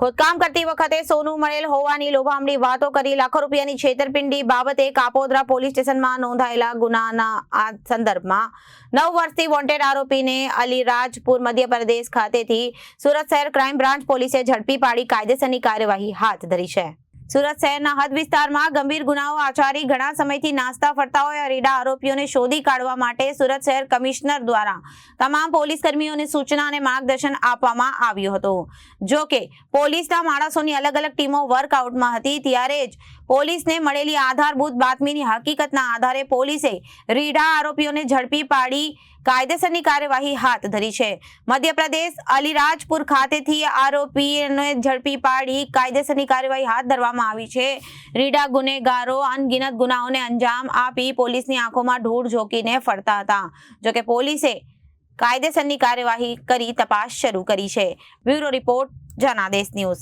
ખોદકામ કરતી વખતે સોનું મળેલ હોવાની લોભામણી વાતો કરી લાખો રૂપિયાની છેતરપિંડી બાબતે કાપોદ્રા પોલીસ સ્ટેશનમાં નોંધાયેલા ગુનાના આ સંદર્ભમાં નવ વર્ષથી વોન્ટેડ આરોપીને અલીરાજપુર મધ્યપ્રદેશ ખાતેથી સુરત શહેર ક્રાઇમ બ્રાન્ચ પોલીસે ઝડપી પાડી કાયદેસરની કાર્યવાહી હાથ ધરી છે. સુરત શહેરના હદ વિસ્તારમાં ગંભીર ગુનાઓ આચારી ઘણા સમયથી નાસ્તા ફરતા હોય, અરેડા આરોપીઓને શોધી કાઢવા માટે સુરત શહેર કમિશનર દ્વારા તમામ પોલીસ કર્મીઓને સૂચના અને માર્ગદર્શન આપવામાં આવ્યું હતું. જો કે પોલીસના માણસોની અલગ અલગ ટીમો વર્કઆઉટમાં હતી, ત્યારે જ પોલીસને મળેલી આધારભૂત બાતમીની હકીકતના આધારે પોલીસે રીઢા આરોપીઓને ઝડપી પાડી કાયદેસરની કાર્યવાહી હાથ ધરી છે. મધ્યપ્રદેશ અલીરાજપુર ખાતેથી આરોપીને ઝડપી પાડી કાયદેસરની કાર્યવાહી હાથ ધરવામાં આવી છે. રીડા ગુનેગારો અનગિનત ગુનાઓને અંજામ આપી પોલીસની આંખોમાં ઢોળ ઝોકીને ફરતા હતા. જોકે પોલીસે કાયદેસરની કાર્યવાહી કરી તપાસ શરૂ કરી છે. Bureau report Janadesh news.